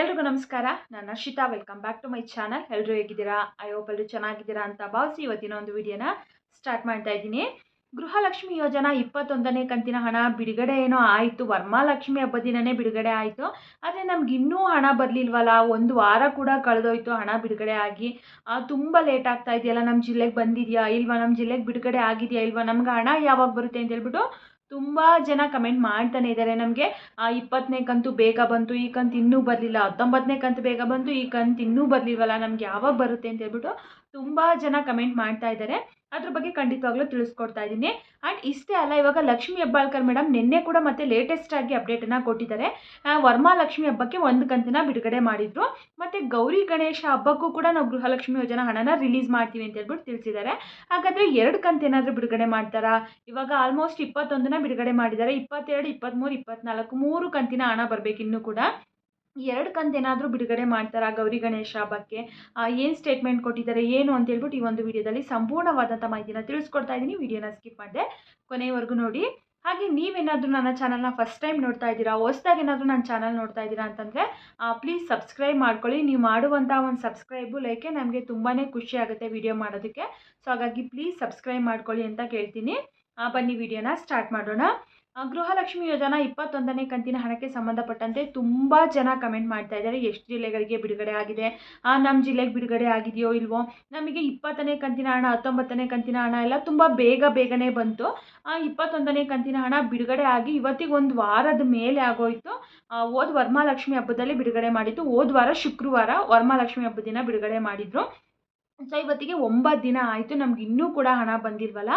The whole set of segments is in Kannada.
ಎಲ್ರಿಗೂ ನಮಸ್ಕಾರ. ನಾನು Harshita welcome back to my channel ಎಲ್ಲರೂ ಹೇಗಿದ್ದೀರಾ? ಐ ಹೋಪ್ ಎಲ್ಲರೂ ಚೆನ್ನಾಗಿದ್ದೀರಾ ಅಂತ ಭಾವಿಸಿ ಇವತ್ತಿನ ಒಂದು ವಿಡಿಯೋನ ಸ್ಟಾರ್ಟ್ ಮಾಡ್ತಾ ಇದ್ದೀನಿ. ಗೃಹಲಕ್ಷ್ಮಿ ಯೋಜನಾ ಇಪ್ಪತ್ತೊಂದನೇ ಕಂತಿನ ಹಣ ಬಿಡುಗಡೆ ಏನೋ ಆಯಿತು. ವರ್ಮಾಲಕ್ಷ್ಮಿ ಹಬ್ಬ ದಿನನೇ ಬಿಡುಗಡೆ ಆಯಿತು. ಆದರೆ ನಮ್ಗೆ ಇನ್ನೂ ಹಣ ಬರಲಿಲ್ವಲ್ಲ? ಒಂದು ವಾರ ಕೂಡ ಕಳೆದೋಯ್ತು ಹಣ ಬಿಡುಗಡೆ ಆಗಿ. ತುಂಬ ಲೇಟ್ ಆಗ್ತಾ ಇದೆಯಲ್ಲ? ನಮ್ಮ ಜಿಲ್ಲೆಗೆ ಬಂದಿದೆಯಾ? ಇಲ್ವಾ? ನಮ್ಮ ಜಿಲ್ಲೆಗೆ ಬಿಡುಗಡೆ ಆಗಿದೆಯಾ? ಇಲ್ವಾ? ನಮ್ಗೆ ಹಣ ಯಾವಾಗ ಬರುತ್ತೆ ಅಂತ ಹೇಳ್ಬಿಟ್ಟು ತುಂಬ ಜನ ಕಮೆಂಟ್ ಮಾಡ್ತಾನೆ ಇದ್ದಾರೆ. ನಮಗೆ ಇಪ್ಪತ್ತನೇ ಕಂತು ಬೇಗ ಬಂತು, ಈ ಕಂತು ಇನ್ನೂ ಬರಲಿಲ್ಲ ಹತ್ತೊಂಬತ್ತನೇ ಕಂತು ಬೇಗ ಬಂತು, ಈ ಕಂತು ಇನ್ನೂ ಬರಲಿಲ್ವಲ್ಲ, ನಮ್ಗೆ ಯಾವಾಗ ಬರುತ್ತೆ ಅಂತ ಹೇಳ್ಬಿಟ್ಟು ತುಂಬ ಜನ ಕಮೆಂಟ್ ಮಾಡ್ತಾ ಇದ್ದಾರೆ ಅದ್ರ ಬಗ್ಗೆ ಖಂಡಿತವಾಗ್ಲೂ ತಿಳಿಸ್ಕೊಡ್ತಾ ಇದ್ದೀನಿ. ಆ್ಯಂಡ್ ಇಷ್ಟೇ ಅಲ್ಲ, ಇವಾಗ ಲಕ್ಷ್ಮಿ ಹೆಬ್ಬಾಳ್ಕರ್ ಮೇಡಮ್ ನಿನ್ನೆ ಕೂಡ ಮತ್ತೆ ಲೇಟೆಸ್ಟ್ ಆಗಿ ಅಪ್ಡೇಟನ್ನು ಕೊಟ್ಟಿದ್ದಾರೆ. ವರ್ಮಾ ಲಕ್ಷ್ಮಿ ಹಬ್ಬಕ್ಕೆ ಒಂದು ಕಂತಿನ ಬಿಡುಗಡೆ ಮಾಡಿದ್ರು. ಮತ್ತು ಗೌರಿ ಗಣೇಶ ಹಬ್ಬಕ್ಕೂ ಕೂಡ ನಾವು ಗೃಹಲಕ್ಷ್ಮಿ ಯೋಜನಾ ಹಣನ ರಿಲೀಸ್ ಮಾಡ್ತೀವಿ ಅಂತ ಹೇಳ್ಬಿಟ್ಟು ತಿಳಿಸಿದ್ದಾರೆ. ಹಾಗಾದರೆ ಎರಡು ಕಂತೇನಾದರೂ ಬಿಡುಗಡೆ ಮಾಡ್ತಾರಾ? ಇವಾಗ ಆಲ್ಮೋಸ್ಟ್ ಇಪ್ಪತ್ತೊಂದನ ಬಿಡುಗಡೆ ಮಾಡಿದ್ದಾರೆ. ಇಪ್ಪತ್ತೆರಡು ಇಪ್ಪತ್ತ್ಮೂರು ಇಪ್ಪತ್ನಾಲ್ಕು, ಮೂರು ಕಂತಿನ ಹಣ ಬರಬೇಕು ಇನ್ನೂ ಕೂಡ. ಎರಡು ಕಂತು ಏನಾದರೂ ಬಿಡುಗಡೆ ಮಾಡ್ತಾರಾ ಗೌರಿ ಗಣೇಶ ಹಬ್ಬಕ್ಕೆ? ಏನು ಸ್ಟೇಟ್ಮೆಂಟ್ ಕೊಟ್ಟಿದ್ದಾರೆ, ಏನು ಅಂತ ಹೇಳ್ಬಿಟ್ಟು ಈ ಒಂದು ವಿಡಿಯೋದಲ್ಲಿ ಸಂಪೂರ್ಣವಾದಂಥ ಮಾಹಿತಿನ ತಿಳಿಸ್ಕೊಡ್ತಾ ಇದ್ದೀನಿ ವಿಡಿಯೋನ ಸ್ಕಿಪ್ ಮಾಡಿದೆ ಕೊನೆಯವರೆಗೂ ನೋಡಿ. ಹಾಗೆ ನೀವೇನಾದರೂ ನನ್ನ ಚಾನಲ್ನ ಫಸ್ಟ್ ಟೈಮ್ ನೋಡ್ತಾ ಇದ್ದೀರಾ, ಹೊಸ್ದಾಗಿ ಏನಾದರೂ ನನ್ನ ಚಾನಲ್ ನೋಡ್ತಾ ಇದ್ದೀರಾ ಅಂತಂದರೆ ಪ್ಲೀಸ್ ಸಬ್ಸ್ಕ್ರೈಬ್ ಮಾಡ್ಕೊಳ್ಳಿ. ನೀವು ಮಾಡುವಂಥ ಒಂದು ಸಬ್ಸ್ಕ್ರೈಬು ಲೈಕೆ ನಮಗೆ ತುಂಬಾ ಖುಷಿ ಆಗುತ್ತೆ ವಿಡಿಯೋ ಮಾಡೋದಕ್ಕೆ. ಸೊ ಹಾಗಾಗಿ ಪ್ಲೀಸ್ ಸಬ್ಸ್ಕ್ರೈಬ್ ಮಾಡ್ಕೊಳ್ಳಿ ಅಂತ ಕೇಳ್ತೀನಿ. ಬನ್ನಿ ವಿಡಿಯೋನ ಸ್ಟಾರ್ಟ್ ಮಾಡೋಣ. ಗೃಹಲಕ್ಷ್ಮಿ ಯೋಜನಾ ಇಪ್ಪತ್ತೊಂದನೇ ಕಂತಿನ ಹಣಕ್ಕೆ ಸಂಬಂಧಪಟ್ಟಂತೆ ತುಂಬ ಜನ ಕಮೆಂಟ್ ಮಾಡ್ತಾ ಇದ್ದಾರೆ. ಎಷ್ಟು ಜಿಲ್ಲೆಗಳಿಗೆ ಬಿಡುಗಡೆ ಆಗಿದೆ? ನಮ್ಮ ಜಿಲ್ಲೆಗೆ ಬಿಡುಗಡೆ ಆಗಿದೆಯೋ ಇಲ್ವೋ? ನಮಗೆ ಇಪ್ಪತ್ತನೇ ಕಂತಿನ ಹಣ, ಹತ್ತೊಂಬತ್ತನೇ ಕಂತಿನ ಹಣ ಎಲ್ಲ ತುಂಬ ಬೇಗ ಬೇಗನೆ ಬಂತು. ಆ, ಇಪ್ಪತ್ತೊಂದನೇ ಕಂತಿನ ಹಣ ಬಿಡುಗಡೆ ಆಗಿ ಇವತ್ತಿಗೆ ಒಂದು ವಾರದ ಮೇಲೆ ಆಗೋಯ್ತು. ಹೋದ ವರಮಹಾಲಕ್ಷ್ಮಿ ಹಬ್ಬದಲ್ಲಿ ಬಿಡುಗಡೆ ಮಾಡಿತ್ತು ಹೋದ ವಾರ ಶುಕ್ರವಾರ ವರಮಹಾಲಕ್ಷ್ಮಿ ಹಬ್ಬದ ದಿನ ಬಿಡುಗಡೆ ಮಾಡಿದ್ರು. ಸೊ ಇವತ್ತಿಗೆ ಒಂಬತ್ತು ದಿನ ಆಯಿತು, ನಮ್ಗೆ ಇನ್ನೂ ಕೂಡ ಹಣ ಬಂದಿಲ್ವಲ್ಲ?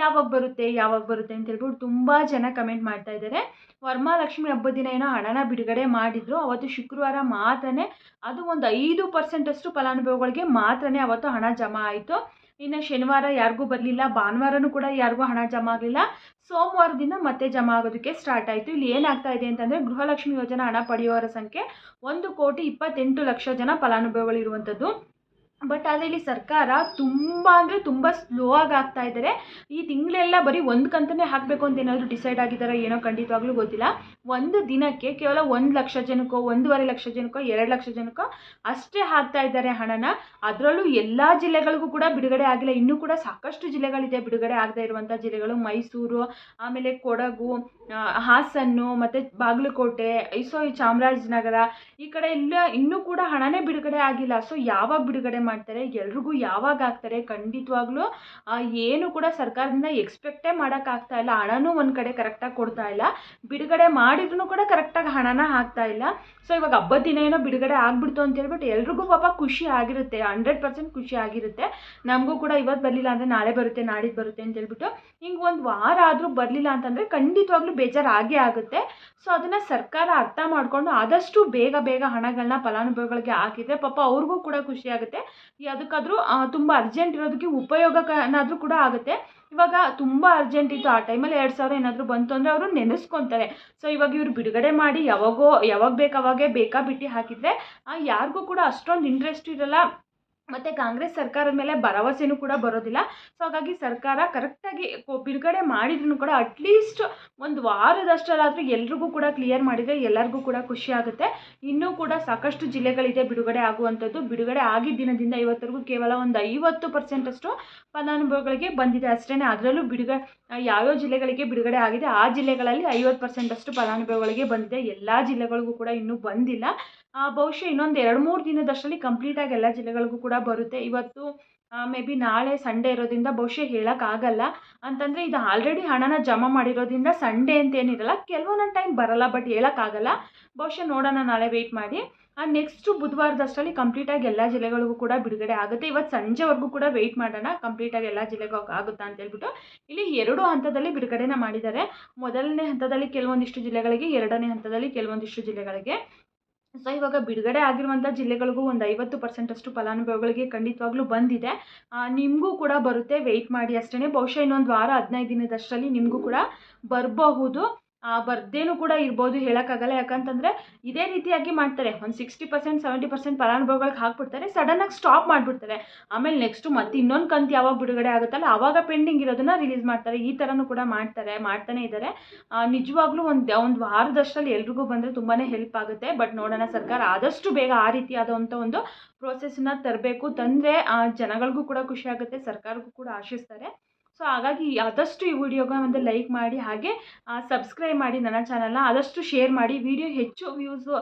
ಯಾವಾಗ ಬರುತ್ತೆ ಯಾವಾಗ ಬರುತ್ತೆ ಅಂತ ಹೇಳ್ಬಿಟ್ಟು ತುಂಬ ಜನ ಕಮೆಂಟ್ ಮಾಡ್ತಾ ಇದ್ದಾರೆ. ವರಮಹಾಲಕ್ಷ್ಮಿ ಹಬ್ಬದ ದಿನ ಏನೋ ಹಣನ ಬಿಡುಗಡೆ ಮಾಡಿದ್ರು. ಅವತ್ತು ಶುಕ್ರವಾರ ಮಾತ್ರನೇ, ಅದು ಒಂದು ಐದು ಪರ್ಸೆಂಟಷ್ಟು ಫಲಾನುಭವಿಗಳಿಗೆ ಮಾತ್ರನೇ ಅವತ್ತು ಹಣ ಜಮಾ ಆಯಿತು. ಇನ್ನು ಶನಿವಾರ ಯಾರಿಗೂ ಬರಲಿಲ್ಲ, ಭಾನುವಾರನೂ ಕೂಡ ಯಾರಿಗೂ ಹಣ ಜಮಾ ಆಗಲಿಲ್ಲ. ಸೋಮವಾರದಿಂದ ಮತ್ತೆ ಜಮಾ ಆಗೋದಕ್ಕೆ ಸ್ಟಾರ್ಟ್ ಆಯಿತು. ಇಲ್ಲಿ ಏನಾಗ್ತಾ ಇದೆ ಅಂತಂದರೆ, ಗೃಹಲಕ್ಷ್ಮಿ ಯೋಜನಾ ಹಣ ಪಡೆಯುವವರ ಸಂಖ್ಯೆ ಒಂದು ಕೋಟಿ ಇಪ್ಪತ್ತೆಂಟು ಲಕ್ಷ ಜನ ಫಲಾನುಭವಿಗಳು ಇರುವಂಥದ್ದು. ಬಟ್ ಆದರೆ ಇಲ್ಲಿ ಸರ್ಕಾರ ತುಂಬ ಅಂದರೆ ತುಂಬ ಸ್ಲೋ ಆಗಿ ಆಗ್ತಾ ಇದ್ದಾರೆ ಈ ತಿಂಗಳೆಲ್ಲ ಬರೀ ಒಂದು ಕಂತನೇ ಹಾಕಬೇಕು ಅಂತ ಏನಾದರೂ ಡಿಸೈಡ್ ಆಗಿದ್ದಾರೆ ಏನೋ ಖಂಡಿತವಾಗ್ಲೂ ಗೊತ್ತಿಲ್ಲ. ಒಂದು ದಿನಕ್ಕೆ ಕೇವಲ ಒಂದು ಲಕ್ಷ ಜನಕ್ಕೋ, ಒಂದೂವರೆ ಲಕ್ಷ ಜನಕ್ಕೋ, ಎರಡು ಲಕ್ಷ ಜನಕ್ಕೋ ಅಷ್ಟೇ ಹಾಕ್ತಾ ಇದ್ದಾರೆ ಹಣನ. ಅದರಲ್ಲೂ ಎಲ್ಲ ಜಿಲ್ಲೆಗಳಿಗೂ ಕೂಡ ಬಿಡುಗಡೆ ಆಗಿಲ್ಲ. ಇನ್ನೂ ಕೂಡ ಸಾಕಷ್ಟು ಜಿಲ್ಲೆಗಳಿದೆ ಬಿಡುಗಡೆ ಆಗದೇ ಇರುವಂಥ ಜಿಲ್ಲೆಗಳು. ಮೈಸೂರು, ಆಮೇಲೆ ಕೊಡಗು ಹಾಸನ್ನು, ಮತ್ತು ಬಾಗಲಕೋಟೆ ಸೊ ಈ ಚಾಮರಾಜನಗರ ಈ ಕಡೆ ಇಲ್ಲ ಇನ್ನೂ ಕೂಡ ಹಣನೇ ಬಿಡುಗಡೆ ಆಗಿಲ್ಲ. ಸೊ ಯಾವಾಗ ಬಿಡುಗಡೆ ಮಾಡ್ತಾರೆ? ಎಲ್ರಿಗೂ ಯಾವಾಗ ಆಗ್ತಾರೆ? ಖಂಡಿತವಾಗ್ಲೂ ಏನು ಕೂಡ ಸರ್ಕಾರದಿಂದ ಎಕ್ಸ್ಪೆಕ್ಟೇ ಮಾಡೋಕ್ಕಾಗ್ತಾ ಇಲ್ಲ. ಹಣನೂ ಒಂದು ಕಡೆ ಕರೆಕ್ಟಾಗಿ ಕೊಡ್ತಾ ಇಲ್ಲ. ಬಿಡುಗಡೆ ಮಾಡಿದ್ರು ಕೂಡ ಕರೆಕ್ಟಾಗಿ ಹಣನ ಹಾಕ್ತಾ ಇಲ್ಲ. ಸೊ ಇವಾಗ ಹಬ್ಬದ ದಿನ ಏನೋ ಬಿಡುಗಡೆ ಆಗ್ಬಿಡ್ತು ಅಂತ ಹೇಳ್ಬಿಟ್ಟು ಎಲ್ರಿಗೂ ಪಾಪ ಖುಷಿ ಆಗಿರುತ್ತೆ. ಹಂಡ್ರೆಡ್ ಪರ್ಸೆಂಟ್ ಖುಷಿ ಆಗಿರುತ್ತೆ. ನಮಗೂ ಕೂಡ ಇವತ್ತು ಬರಲಿಲ್ಲ ಅಂದರೆ ನಾಳೆ ಬರುತ್ತೆ ನಾಡಿದ್ದು ಬರುತ್ತೆ ಅಂತ ಹೇಳ್ಬಿಟ್ಟು ಹಿಂಗೆ ಒಂದು ವಾರ ಆದರೂ ಬರಲಿಲ್ಲ ಅಂತಂದರೆ ಖಂಡಿತವಾಗ್ಲೂ ಬೇಜಾರು ಆಗೇ ಆಗುತ್ತೆ. ಸೊ ಅದನ್ನು ಸರ್ಕಾರ ಅರ್ಥ ಮಾಡಿಕೊಂಡು ಆದಷ್ಟು ಬೇಗ ಬೇಗ ಹಣಗಳನ್ನ ಫಲಾನುಭವಿಗಳಿಗೆ ಹಾಕಿದರೆ ಪಾಪ ಅವ್ರಿಗೂ ಕೂಡ ಖುಷಿ ಆಗುತ್ತೆ. ಯಾವುದಕ್ಕಾದ್ರೂ ತುಂಬ ಅರ್ಜೆಂಟ್ ಇರೋದಕ್ಕೆ ಉಪಯೋಗಕ್ಕನಾದರೂ ಕೂಡ ಆಗುತ್ತೆ. ಇವಾಗ ತುಂಬ ಅರ್ಜೆಂಟ್ ಇತ್ತು. ಆ ಟೈಮಲ್ಲಿ ಎರಡು ಸಾವಿರ ಏನಾದರೂ ಬಂತು ಅಂದರೆ ಅವರು ನೆನೆಸ್ಕೊತಾರೆ. ಸೊ ಇವಾಗ ಇವರು ಬಿಡುಗಡೆ ಮಾಡಿ ಯಾವಾಗೋ, ಯಾವಾಗ ಬೇಕು ಅವಾಗೇ ಬೇಕಾ ಬಿಟ್ಟು ಹಾಕಿದರೆ ಯಾರಿಗೂ ಕೂಡ ಅಷ್ಟೊಂದು ಇಂಟ್ರೆಸ್ಟ್ ಇರಲ್ಲ. ಮತ್ತು ಕಾಂಗ್ರೆಸ್ ಸರ್ಕಾರದ ಮೇಲೆ ಭರವಸೆನೂ ಕೂಡ ಬರೋದಿಲ್ಲ. ಸೊ ಹಾಗಾಗಿ ಸರ್ಕಾರ ಕರೆಕ್ಟಾಗಿ ಬಿಡುಗಡೆ ಮಾಡಿದ್ರು ಕೂಡ ಅಟ್ಲೀಸ್ಟ್ ಒಂದು ವಾರದಷ್ಟರಾದರೂ ಎಲ್ರಿಗೂ ಕೂಡ ಕ್ಲಿಯರ್ ಮಾಡಿದರೆ ಎಲ್ಲರಿಗೂ ಕೂಡ ಖುಷಿ ಆಗುತ್ತೆ. ಇನ್ನೂ ಕೂಡ ಸಾಕಷ್ಟು ಜಿಲ್ಲೆಗಳಿದೆ ಬಿಡುಗಡೆ ಆಗುವಂಥದ್ದು. ಬಿಡುಗಡೆ ಆಗಿದ್ದ ದಿನದಿಂದ ಇವತ್ತರೆಗೂ ಕೇವಲ ಒಂದು ಐವತ್ತು ಪರ್ಸೆಂಟಷ್ಟು ಫಲಾನುಭವಿಗಳಿಗೆ ಬಂದಿದೆ. ಅಷ್ಟೇ ಅದರಲ್ಲೂ ಬಿಡುಗಡೆ ಯಾವ್ಯಾವ ಜಿಲ್ಲೆಗಳಿಗೆ ಬಿಡುಗಡೆ ಆಗಿದೆ, ಆ ಜಿಲ್ಲೆಗಳಲ್ಲಿ ಐವತ್ತು ಪರ್ಸೆಂಟಷ್ಟು ಫಲಾನುಭವಿಗಳಿಗೆ ಬಂದಿದೆ. ಎಲ್ಲ ಜಿಲ್ಲೆಗಳಿಗೂ ಕೂಡ ಇನ್ನೂ ಬಂದಿಲ್ಲ. ಬಹುಶಃ ಇನ್ನೊಂದು ಎರಡು ಮೂರು ದಿನದಷ್ಟರಲ್ಲಿ ಕಂಪ್ಲೀಟಾಗಿ ಎಲ್ಲ ಜಿಲ್ಲೆಗಳಿಗೂ ಕೂಡ ಬರುತ್ತೆ. ಇವತ್ತು ಮೇ ಬಿ ನಾಳೆ ಸಂಡೇ ಇರೋದ್ರಿಂದ ಬಹುಶಃ ಹೇಳೋಕ್ಕಾಗಲ್ಲ ಅಂತಂದರೆ ಇದು ಆಲ್ರೆಡಿ ಹಣನ ಜಮಾ ಮಾಡಿರೋದ್ರಿಂದ ಸಂಡೇ ಅಂತ ಏನಿರಲ್ಲ, ಕೆಲವೊಂದೊಂದು ಟೈಮ್ ಬರಲ್ಲ ಬಟ್ ಹೇಳೋಕ್ಕಾಗಲ್ಲ ಬಹುಶಃ ನೋಡೋಣ, ನಾಳೆ ವೆಯ್ಟ್ ಮಾಡಿ. ನೆಕ್ಸ್ಟು ಬುಧವಾರದಷ್ಟರಲ್ಲಿ ಕಂಪ್ಲೀಟಾಗಿ ಎಲ್ಲ ಜಿಲ್ಲೆಗಳಿಗೂ ಕೂಡ ಬಿಡುಗಡೆ ಆಗುತ್ತೆ. ಇವತ್ತು ಸಂಜೆವರೆಗೂ ಕೂಡ ವೆಯ್ಟ್ ಮಾಡೋಣ. ಕಂಪ್ಲೀಟಾಗಿ ಎಲ್ಲ ಜಿಲ್ಲೆಗೂ ಆಗುತ್ತಾ ಅಂತ ಹೇಳ್ಬಿಟ್ಟು ಇಲ್ಲಿ ಎರಡು ಹಂತದಲ್ಲಿ ಬಿಡುಗಡೆನ ಮಾಡಿದ್ದಾರೆ. ಮೊದಲನೇ ಹಂತದಲ್ಲಿ ಕೆಲವೊಂದಿಷ್ಟು ಜಿಲ್ಲೆಗಳಿಗೆ, ಎರಡನೇ ಹಂತದಲ್ಲಿ ಕೆಲವೊಂದಿಷ್ಟು ಜಿಲ್ಲೆಗಳಿಗೆ. ಸೊ ಇವಾಗ ಬಿಡುಗಡೆ ಆಗಿರುವಂಥ ಜಿಲ್ಲೆಗಳಿಗೂ ಒಂದು ಐವತ್ತು ಪರ್ಸೆಂಟಷ್ಟು ಫಲಾನುಭವಿಗಳಿಗೆ ಖಂಡಿತವಾಗ್ಲೂ ಬಂದಿದೆ. ನಿಮಗೂ ಕೂಡ ಬರುತ್ತೆ. ವೆಯ್ಟ್ ಮಾಡಿ ಅಷ್ಟೇ ಬಹುಶಃ ಇನ್ನೊಂದು ವಾರ ಹದಿನೈದು ದಿನದಷ್ಟರಲ್ಲಿ ನಿಮಗೂ ಕೂಡ ಬರಬಹುದು. ಬರ್ದೇನೂ ಕೂಡ ಇರ್ಬೋದು ಹೇಳೋಕ್ಕಾಗಲ್ಲ. ಯಾಕಂತಂದರೆ ಇದೇ ರೀತಿಯಾಗಿ ಮಾಡ್ತಾರೆ. ಒಂದು ಸಿಕ್ಸ್ಟಿ ಪರ್ಸೆಂಟ್ ಸೆವೆಂಟಿ ಪರ್ಸೆಂಟ್ ಫಲಾನುಭವಿಗಳಿಗೆ ಹಾಕ್ಬಿಡ್ತಾರೆ. ಸಡನ್ನಾಗಿ ಸ್ಟಾಪ್ ಮಾಡಿಬಿಡ್ತಾರೆ. ಆಮೇಲೆ ನೆಕ್ಸ್ಟು ಮತ್ತೆ ಇನ್ನೊಂದು ಕಂತು ಯಾವಾಗ ಬಿಡುಗಡೆ ಆಗುತ್ತಲ್ಲ ಆವಾಗ ಪೆಂಡಿಂಗ್ ಇರೋದನ್ನ ರಿಲೀಸ್ ಮಾಡ್ತಾರೆ. ಈ ಥರನೂ ಕೂಡ ಮಾಡ್ತಾರೆ, ಮಾಡ್ತಾನೆ ಇದ್ದಾರೆ ನಿಜವಾಗ್ಲೂ ಒಂದು ಒಂದು ವಾರದಷ್ಟರಲ್ಲಿ ಎಲ್ರಿಗೂ ಬಂದರೆ ತುಂಬಾ ಹೆಲ್ಪ್ ಆಗುತ್ತೆ. ಬಟ್ ನೋಡೋಣ ಸರ್ಕಾರ ಆದಷ್ಟು ಬೇಗ ಆ ರೀತಿಯಾದಂಥ ಒಂದು ಪ್ರೋಸೆಸ್ನ ತರಬೇಕು. ತಂದರೆ ಜನಗಳಿಗೂ ಕೂಡ ಖುಷಿ ಆಗುತ್ತೆ. ಸರ್ಕಾರಕ್ಕೂ ಕೂಡ ಆಶಿಸ್ತಾರೆ. ಸೊ ಹಾಗಾಗಿ ಆದಷ್ಟು ಈ ವಿಡಿಯೋಗೆ ಒಂದು ಲೈಕ್ ಮಾಡಿ, ಹಾಗೆ ಸಬ್ಸ್ಕ್ರೈಬ್ ಮಾಡಿ ನನ್ನ ಚಾನಲ್ನ ಆದಷ್ಟು ಶೇರ್ ಮಾಡಿ. ವಿಡಿಯೋ ಹೆಚ್ಚು ವ್ಯೂಸು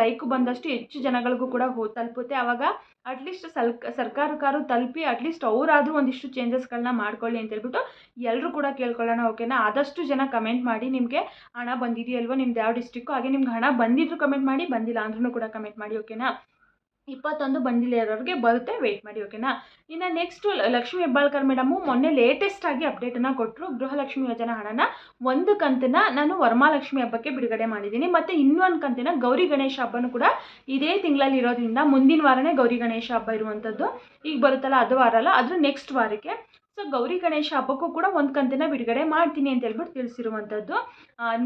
ಲೈಕ್ ಬಂದಷ್ಟು ಹೆಚ್ಚು ಜನಗಳಿಗೂ ಕೂಡ ಹೋ, ತಲುಪುತ್ತೆ. ಆವಾಗ ಅಟ್ಲೀಸ್ಟ್ ಸಲ್ ಸರ್ಕಾರಕ್ಕಾರು ತಲುಪಿ ಅಟ್ಲೀಸ್ಟ್ ಅವರಾದರೂ ಒಂದಿಷ್ಟು ಚೇಂಜಸ್ಗಳನ್ನ ಮಾಡ್ಕೊಳ್ಳಿ ಅಂತ ಹೇಳ್ಬಿಟ್ಟು ಎಲ್ಲರೂ ಕೂಡ ಕೇಳ್ಕೊಳ್ಳೋಣ ಓಕೆನಾ ಆದಷ್ಟು ಜನ ಕಮೆಂಟ್ ಮಾಡಿ ನಿಮಗೆ ಹಣ ಬಂದಿದೆಯಲ್ವೋ ನಿಮ್ದು ಯಾವ ಡಿಸ್ಟಿಕ್ಕು ಹಾಗೆ ನಿಮ್ಗೆ ಹಣ ಬಂದಿದ್ರು ಕಮೆಂಟ್ ಮಾಡಿ, ಬಂದಿಲ್ಲ ಅಂದ್ರೂ ಕೂಡ ಕಮೆಂಟ್ ಮಾಡಿ ಓಕೆನಾ ಇಪ್ಪತ್ತೊಂದು ಬಂದಿಲ್ಲ ಬರುತ್ತೆ ವೆಯ್ಟ್ ಮಾಡಿ ಓಕೆನಾ ಇನ್ನು ನೆಕ್ಸ್ಟು ಲಕ್ಷ್ಮೀ ಹೆಬ್ಬಾಳ್ಕರ್ ಮೇಡಮು ಮೊನ್ನೆ ಲೇಟೆಸ್ಟ್ ಆಗಿ ಅಪ್ಡೇಟನ್ನು ಕೊಟ್ಟರು ಗೃಹಲಕ್ಷ್ಮಿ ಯೋಜನಾ ಹಣನ. ಒಂದು ಕಂತನ್ನು ನಾನು ವರಮಹಾಲಕ್ಷ್ಮಿ ಹಬ್ಬಕ್ಕೆ ಬಿಡುಗಡೆ ಮಾಡಿದ್ದೀನಿ. ಮತ್ತು ಇನ್ನೊಂದು ಕಂತಿನ ಗೌರಿ ಗಣೇಶ ಹಬ್ಬನೂ ಕೂಡ ಇದೇ ತಿಂಗಳಲ್ಲಿ ಇರೋದ್ರಿಂದ ಮುಂದಿನ ವಾರನೇ ಗೌರಿ ಗಣೇಶ ಹಬ್ಬ ಇರುವಂಥದ್ದು ಈಗ ಬರುತ್ತಲ್ಲ, ಅದು ವಾರ ಅಲ್ಲ ನೆಕ್ಸ್ಟ್ ವಾರಕ್ಕೆ. ಸೊ ಗೌರಿ ಗಣೇಶ ಹಬ್ಬಕ್ಕೂ ಕೂಡ ಒಂದು ಕಂತಿನ ಬಿಡುಗಡೆ ಮಾಡ್ತೀನಿ ಅಂತ ಹೇಳ್ಬಿಟ್ಟು ತಿಳಿಸಿರುವಂಥದ್ದು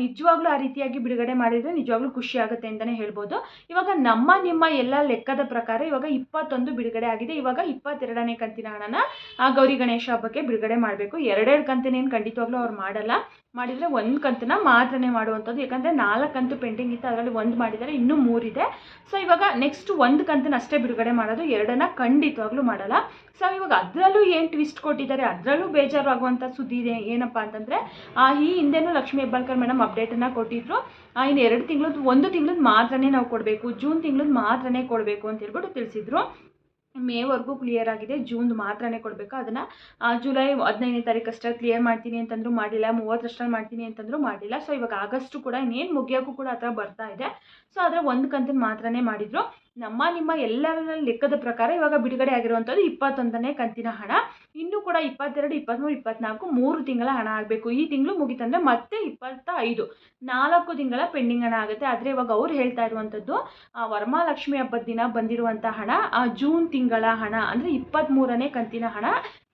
ನಿಜವಾಗ್ಲೂ ಆ ರೀತಿಯಾಗಿ ಬಿಡುಗಡೆ ಮಾಡಿದರೆ ನಿಜವಾಗ್ಲೂ ಖುಷಿ ಆಗುತ್ತೆ ಅಂತಲೇ ಹೇಳ್ಬೋದು. ಇವಾಗ ನಮ್ಮ ನಿಮ್ಮ ಎಲ್ಲ ಲೆಕ್ಕದ ಪ್ರಕಾರ ಇವಾಗ ಇಪ್ಪತ್ತೊಂದು ಬಿಡುಗಡೆ ಆಗಿದೆ. ಇವಾಗ ಇಪ್ಪತ್ತೆರಡನೇ ಕಂತಿನ ಹಣನ ಆ ಗೌರಿ ಗಣೇಶ ಹಬ್ಬಕ್ಕೆ ಬಿಡುಗಡೆ ಮಾಡಬೇಕು. ಎರಡೆರಡು ಕಂತಿನೇನು ಖಂಡಿತವಾಗ್ಲೂ ಅವ್ರು ಮಾಡಲ್ಲ. ಮಾಡಿದರೆ ಒಂದು ಕಂತನ್ನ ಮಾತ್ರನೇ ಮಾಡುವಂಥದ್ದು. ಯಾಕಂದರೆ ನಾಲ್ಕು ಕಂತು ಪೆಂಡಿಂಗ್ ಇತ್ತು, ಅದರಲ್ಲಿ ಒಂದು ಮಾಡಿದರೆ, ಇನ್ನೂ ಮೂರಿದೆ. ಸೊ ಇವಾಗ ನೆಕ್ಸ್ಟ್ ಒಂದು ಕಂತನ್ನ ಅಷ್ಟೇ ಬಿಡುಗಡೆ ಮಾಡೋದು ಎರಡನ್ನ ಖಂಡಿತವಾಗ್ಲೂ ಮಾಡಲ್ಲ. ಸೊ ಇವಾಗ ಅದರಲ್ಲೂ ಏನು ಟ್ವಿಸ್ಟ್ ಕೊಟ್ಟಿದ್ದಾರೆ? ಅದರಲ್ಲೂ ಬೇಜಾರು ಆಗುವಂಥ ಸುದ್ದಿ ಇದೆ. ಏನಪ್ಪ ಅಂತಂದರೆ ಈ ಹಿಂದೆನೂ ಲಕ್ಷ್ಮೀ ಹೆಬ್ಬಾಳ್ಕರ್ ಮೇಡಮ್ ಅಪ್ಡೇಟನ್ನು ಕೊಟ್ಟಿದ್ರು. ಇನ್ನು ಎರಡು ತಿಂಗಳದ್ದು, ಒಂದು ತಿಂಗಳದ್ದು ಮಾತ್ರನೇ ನಾವು ಕೊಡಬೇಕು, ಜೂನ್ ತಿಂಗಳದ್ದು ಮಾತ್ರನೇ ಕೊಡಬೇಕು ಅಂತ ಹೇಳ್ಬಿಟ್ಟು ತಿಳಿಸಿದ್ರು. ಮೇವರೆಗೂ ಕ್ಲಿಯರ್ ಆಗಿದೆ. ಜೂನ್ದು ಮಾತ್ರನೇ ಕೊಡಬೇಕು? ಅದನ್ನು ಜುಲೈ ಹದಿನೈದನೇ ತಾರೀಕು ಅಷ್ಟೇ ಕ್ಲಿಯರ್ ಮಾಡ್ತೀನಿ ಅಂತಂದರೂ ಮಾಡಿಲ್ಲ ಮೂವತ್ತರಷ್ಟರಲ್ಲಿ ಮಾಡ್ತೀನಿ ಅಂತಂದರೂ ಮಾಡಿಲ್ಲ. ಸೊ ಇವಾಗ ಆಗಸ್ಟು ಕೂಡ ಇನ್ನೇನು ಮುಗಿಯೋಕ್ಕೂ ಕೂಡ ಆ ಬರ್ತಾ ಇದೆ. ಸೊ ಆದರೆ ಒಂದು ಕಂತಿನ ಮಾತ್ರನೇ ಮಾಡಿದರು. ನಮ್ಮ, ನಿಮ್ಮ ಎಲ್ಲರ ಲೆಕ್ಕದ ಪ್ರಕಾರ ಇವಾಗ ಬಿಡುಗಡೆ ಆಗಿರುವಂಥದ್ದು ಇಪ್ಪತ್ತೊಂದನೇ ಕಂತಿನ ಹಣ. ಇನ್ನೂ ಕೂಡ ಇಪ್ಪತ್ತೆರಡು ಇಪ್ಪತ್ತ್ಮೂರು ಇಪ್ಪತ್ತ್ನಾಲ್ಕು ಮೂರು ತಿಂಗಳ ಹಣ ಆಗಬೇಕು. ಈ ತಿಂಗಳು ಮುಗಿತಂದರೆ ಮತ್ತೆ ಇಪ್ಪತ್ತ ಐದು ನಾಲ್ಕು ತಿಂಗಳ ಪೆಂಡಿಂಗ್ ಹಣ ಆಗುತ್ತೆ. ಆದರೆ ಇವಾಗ ಅವ್ರು ಹೇಳ್ತಾ ಇರುವಂಥದ್ದು ವರಮಹಾಲಕ್ಷ್ಮಿ ಹಬ್ಬದ ದಿನ ಬಂದಿರುವಂಥ ಹಣ ಜೂನ್ ತಿಂಗಳ ಹಣ, ಅಂದರೆ ಇಪ್ಪತ್ತ್ಮೂರನೇ ಕಂತಿನ ಹಣ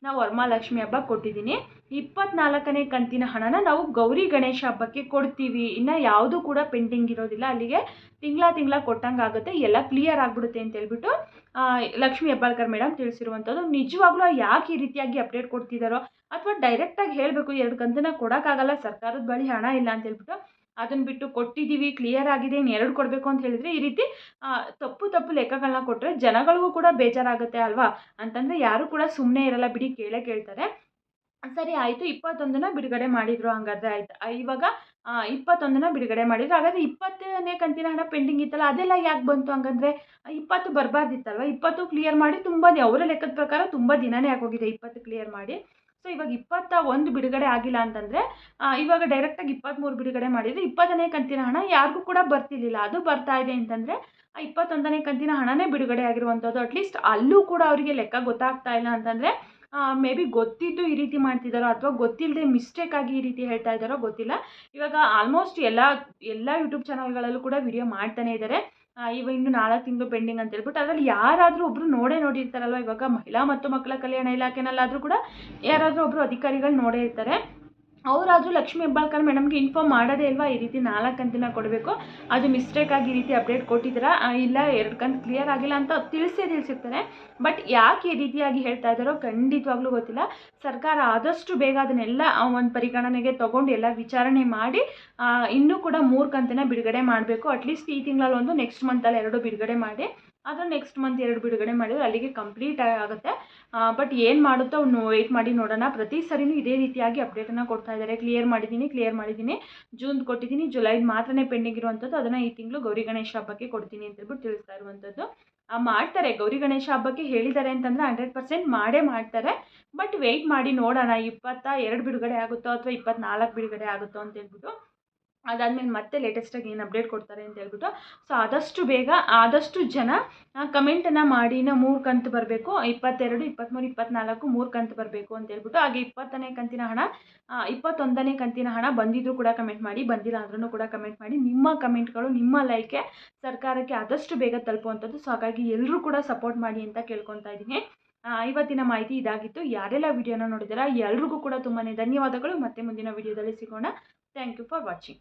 ನಾವು ವರಮಹಾಲಕ್ಷ್ಮಿ ಹಬ್ಬ ಕೊಟ್ಟಿದ್ದೀನಿ ಇಪ್ಪತ್ನಾಲ್ಕನೇ ಕಂತಿನ ಹಣನ ನಾವು ಗೌರಿ ಗಣೇಶ ಹಬ್ಬಕ್ಕೆ ಕೊಡ್ತೀವಿ. ಇನ್ನು ಯಾವುದೂ ಕೂಡ ಪೆಂಡಿಂಗ್ ಇರೋದಿಲ್ಲ. ಅಲ್ಲಿಗೆ ತಿಂಗಳ ತಿಂಗಳ ಕೊಟ್ಟಂಗೆ ಆಗುತ್ತೆ. ಎಲ್ಲ ಕ್ಲಿಯರ್ ಆಗಿಬಿಡುತ್ತೆ ಅಂತ ಹೇಳ್ಬಿಟ್ಟು ಲಕ್ಷ್ಮಿ ಹೆಬ್ಬಾಳ್ಕರ್ ಮೇಡಮ್ ತಿಳಿಸಿರುವಂಥದ್ದು. ನಿಜವಾಗ್ಲೂ ಯಾಕೆ ಈ ರೀತಿಯಾಗಿ ಅಪ್ಡೇಟ್ ಕೊಡ್ತಿದ್ದಾರೋ ಅಥವಾ ಡೈರೆಕ್ಟಾಗಿ ಹೇಳಬೇಕು, ಎರಡು ಕಂತನ ಕೊಡೋಕ್ಕಾಗಲ್ಲ, ಸರ್ಕಾರದ ಬಳಿ ಹಣ ಇಲ್ಲ ಅಂತ ಹೇಳ್ಬಿಟ್ಟು ಅದನ್ನು ಬಿಟ್ಟು ಕೊಟ್ಟಿದ್ದೀವಿ ಕ್ಲಿಯರ್ ಆಗಿದೆ ಇನ್ನು ಎರಡು ಕೊಡಬೇಕು ಅಂತ ಹೇಳಿದರೆ ಈ ರೀತಿ ತಪ್ಪು ತಪ್ಪು ಲೆಕ್ಕಗಳನ್ನ ಕೊಟ್ಟರೆ ಜನಗಳಿಗೂ ಕೂಡ ಬೇಜಾರಾಗುತ್ತೆ ಅಲ್ವಾ? ಅಂತಂದರೆ ಯಾರೂ ಕೂಡ ಸುಮ್ಮನೆ ಇರಲ್ಲ, ಬಿಡಿ ಕೇಳೇ ಕೇಳ್ತಾರೆ. ಸರಿ, ಆಯಿತು, ಇಪ್ಪತ್ತೊಂದನ್ನ ಬಿಡುಗಡೆ ಮಾಡಿದರು, ಹಂಗಾದ್ರೆ ಆಯ್ತು. ಇವಾಗ ಇಪ್ಪತ್ತೊಂದನ್ನ ಬಿಡುಗಡೆ ಮಾಡಿದ್ರು. ಹಾಗಾದರೆ ಇಪ್ಪತ್ತನೇ ಕಂತಿನ ಹಣ ಪೆಂಡಿಂಗ್ ಇತ್ತಲ್ಲ, ಅದೆಲ್ಲ ಯಾಕೆ ಬಂತು ಹಂಗಂದ್ರೆ, ಇಪ್ಪತ್ತು ಬರಬಾರ್ದಿತ್ತಲ್ವ? ಇಪ್ಪತ್ತು ಕ್ಲಿಯರ್ ಮಾಡಿ ತುಂಬ ಅವರ ಲೆಕ್ಕದ ಪ್ರಕಾರ ತುಂಬ ದಿನನೇ ಆಗೋಗಿದೆ, ಇಪ್ಪತ್ತು ಕ್ಲಿಯರ್ ಮಾಡಿ. ಸೊ ಇವಾಗ ಇಪ್ಪತ್ತ ಒಂದು ಬಿಡುಗಡೆ ಆಗಿಲ್ಲ ಅಂತಂದರೆ ಇವಾಗ ಡೈರೆಕ್ಟಾಗಿ ಇಪ್ಪತ್ತ್ಮೂರು ಬಿಡುಗಡೆ ಮಾಡಿದರೆ ಇಪ್ಪತ್ತನೇ ಕಂತಿನ ಹಣ ಯಾರಿಗೂ ಕೂಡ ಬರ್ತಿರ್ಲಿಲ್ಲ. ಅದು ಬರ್ತಾ ಇದೆ ಅಂತಂದರೆ, ಆ, ಇಪ್ಪತ್ತೊಂದನೇ ಕಂತಿನ ಹಣನೇ ಬಿಡುಗಡೆ ಆಗಿರುವಂಥದ್ದು. ಅಟ್ಲೀಸ್ಟ್ ಅಲ್ಲೂ ಕೂಡ ಅವರಿಗೆ ಲೆಕ್ಕ ಗೊತ್ತಾಗ್ತಾ ಇಲ್ಲ ಅಂತಂದರೆ ಮೇ ಬಿ ಗೊತ್ತಿದ್ದು ಈ ರೀತಿ ಮಾಡ್ತಿದ್ದಾರೋ ಅಥವಾ ಗೊತ್ತಿಲ್ಲದೆ ಮಿಸ್ಟೇಕ್ ಆಗಿ ಈ ರೀತಿ ಹೇಳ್ತಾ ಇದ್ದಾರೋ ಗೊತ್ತಿಲ್ಲ. ಇವಾಗ ಆಲ್ಮೋಸ್ಟ್ ಎಲ್ಲ ಎಲ್ಲ ಯೂಟ್ಯೂಬ್ ಚಾನಲ್ಗಳಲ್ಲೂ ಕೂಡ ವಿಡಿಯೋ ಮಾಡ್ತಾನೆ ಇದ್ದಾರೆ. ಇವಾಗ ಇನ್ನು ನಾಲ್ಕು ತಿಂಗಳು ಪೆಂಡಿಂಗ್ ಅಂತ ಹೇಳ್ಬಿಟ್ಟು ಅದರಲ್ಲಿ ಯಾರಾದರೂ ಒಬ್ಬರು ನೋಡೇ ನೋಡಿರ್ತಾರಲ್ವ ಇವಾಗ ಮಹಿಳಾ ಮತ್ತು ಮಕ್ಕಳ ಕಲ್ಯಾಣ ಇಲಾಖೆನಲ್ಲಾದರೂ ಕೂಡ ಯಾರಾದರೂ ಒಬ್ಬರು ಅಧಿಕಾರಿಗಳು ನೋಡೇ ಇರ್ತಾರೆ. ಅವರಾದರೂ ಲಕ್ಷ್ಮೀ ಹೆಬ್ಬಾಳ್ಕರ್ ಮೇಡಮ್ಗೆ ಇನ್ಫಾರ್ಮ್ ಮಾಡೋದೇ ಇಲ್ವಾ? ಈ ರೀತಿ ನಾಲ್ಕು ಕಂತಿನ ಕೊಡಬೇಕು. ಅದು ಮಿಸ್ಟೇಕ್ ಆಗಿ ಈ ರೀತಿ ಅಪ್ಡೇಟ್ ಕೊಟ್ಟಿದ್ದೀರಾ? ಇಲ್ಲ, ಎರಡು ಕಂತು ಕ್ಲಿಯರ್ ಆಗಿಲ್ಲ ಅಂತ ತಿಳಿಸೇ ತಿಳಿಸಿರ್ತಾರೆ ಬಟ್ ಯಾಕೆ ಈ ರೀತಿಯಾಗಿ ಹೇಳ್ತಾ ಇದ್ದಾರೋ ಖಂಡಿತವಾಗ್ಲೂ ಗೊತ್ತಿಲ್ಲ. ಸರ್ಕಾರ ಆದಷ್ಟು ಬೇಗ ಅದನ್ನೆಲ್ಲ ಒಂದು ಪರಿಗಣನೆಗೆ ತೊಗೊಂಡು ಎಲ್ಲ ವಿಚಾರಣೆ ಮಾಡಿ ಇನ್ನೂ ಕೂಡ ಮೂರು ಕಂತಿನ ಬಿಡುಗಡೆ ಮಾಡಬೇಕು. ಅಟ್ಲೀಸ್ಟ್ ಈ ತಿಂಗಳಲ್ಲಿ ಒಂದು ನೆಕ್ಸ್ಟ್ ಮಂತಲ್ಲಿ ಎರಡು ಬಿಡುಗಡೆ ಮಾಡಿ. ಅದು ನೆಕ್ಸ್ಟ್ ಮಂತ್ ಎರಡು ಬಿಡುಗಡೆ ಮಾಡಿದ್ರೆ ಅಲ್ಲಿಗೆ ಕಂಪ್ಲೀಟ್ ಆಗುತ್ತೆ. ಬಟ್ ಏನು ಮಾಡುತ್ತೋ ಅವ್ನು ವೆಯ್ಟ್ ಮಾಡಿ ನೋಡೋಣ. ಪ್ರತಿ ಸರಿನೂ ಇದೇ ರೀತಿಯಾಗಿ ಅಪ್ಡೇಟನ್ನು ಕೊಡ್ತಾ ಇದ್ದಾರೆ ಕ್ಲಿಯರ್ ಮಾಡಿದ್ದೀನಿ ಕ್ಲಿಯರ್ ಮಾಡಿದ್ದೀನಿ ಜೂನ್ ಕೊಟ್ಟಿದ್ದೀನಿ ಜುಲೈದು ಮಾತ್ರನೇ ಪೆಂಡಿಂಗ್ ಇರುವಂಥದ್ದು ಅದನ್ನು ಈ ತಿಂಗಳು ಗೌರಿ ಗಣೇಶ ಹಬ್ಬಕ್ಕೆ ಕೊಡ್ತೀನಿ ಅಂತ ಹೇಳ್ಬಿಟ್ಟು ತಿಳಿಸ್ತಾ ಇರುವಂಥದ್ದು ಮಾಡ್ತಾರೆ. ಗೌರಿ ಗಣೇಶ ಹಬ್ಬಕ್ಕೆ ಹೇಳಿದ್ದಾರೆ ಅಂತಂದರೆ ಹಂಡ್ರೆಡ್ ಪರ್ಸೆಂಟ್ ಮಾಡೇ ಮಾಡ್ತಾರೆ. ಬಟ್ ವೆಯ್ಟ್ ಮಾಡಿ ನೋಡೋಣ. ಇಪ್ಪತ್ತ ಎರಡು ಬಿಡುಗಡೆ ಆಗುತ್ತೋ ಅಥವಾ ಇಪ್ಪತ್ನಾಲ್ಕು ಬಿಡುಗಡೆ ಆಗುತ್ತೋ ಅಂತ ಹೇಳ್ಬಿಟ್ಟು ಅದಾದಮೇಲೆ ಮತ್ತೆ ಲೇಟೆಸ್ಟಾಗಿ ಏನು ಅಪ್ಡೇಟ್ ಕೊಡ್ತಾರೆ ಅಂತ ಹೇಳ್ಬಿಟ್ಟು ಸೊ ಆದಷ್ಟು ಬೇಗ, ಆದಷ್ಟು ಜನ ಕಮೆಂಟನ್ನು ಮಾಡಿ ನಾ ಮೂರು ಕಂತು ಬರಬೇಕು, ಇಪ್ಪತ್ತೆರಡು ಇಪ್ಪತ್ತ್ಮೂರು ಇಪ್ಪತ್ತ್ನಾಲ್ಕು ಮೂರು ಕಂತು ಬರಬೇಕು ಅಂತ ಹೇಳ್ಬಿಟ್ಟು, ಹಾಗೆ ಇಪ್ಪತ್ತನೇ ಕಂತಿನ ಹಣ ಇಪ್ಪತ್ತೊಂದನೇ ಕಂತಿನ ಹಣ ಬಂದಿದ್ದರೂ ಕೂಡ ಕಮೆಂಟ್ ಮಾಡಿ, ಬಂದಿಲ್ಲ ಅಂದ್ರೂ ಕೂಡ ಕಮೆಂಟ್ ಮಾಡಿ, ನಿಮ್ಮ ಕಮೆಂಟ್ಗಳು ನಿಮ್ಮ ಲೈಕೆ ಸರ್ಕಾರಕ್ಕೆ ಆದಷ್ಟು ಬೇಗ ತಲುಪುವಂಥದ್ದು ಸೊ ಹಾಗಾಗಿ ಎಲ್ಲರೂ ಕೂಡ ಸಪೋರ್ಟ್ ಮಾಡಿ ಅಂತ ಕೇಳ್ಕೊತಾ ಇದ್ದೀನಿ. ಇವತ್ತಿನ ಮಾಹಿತಿ ಇದಾಗಿತ್ತು. ಯಾರೆಲ್ಲ ವಿಡಿಯೋನ ನೋಡಿದಾರ ಎಲ್ರಿಗೂ ಕೂಡ ತುಂಬಾ ಧನ್ಯವಾದಗಳು. ಮತ್ತೆ ಮುಂದಿನ ವಿಡಿಯೋದಲ್ಲಿ ಸಿಗೋಣ. Thank you for watching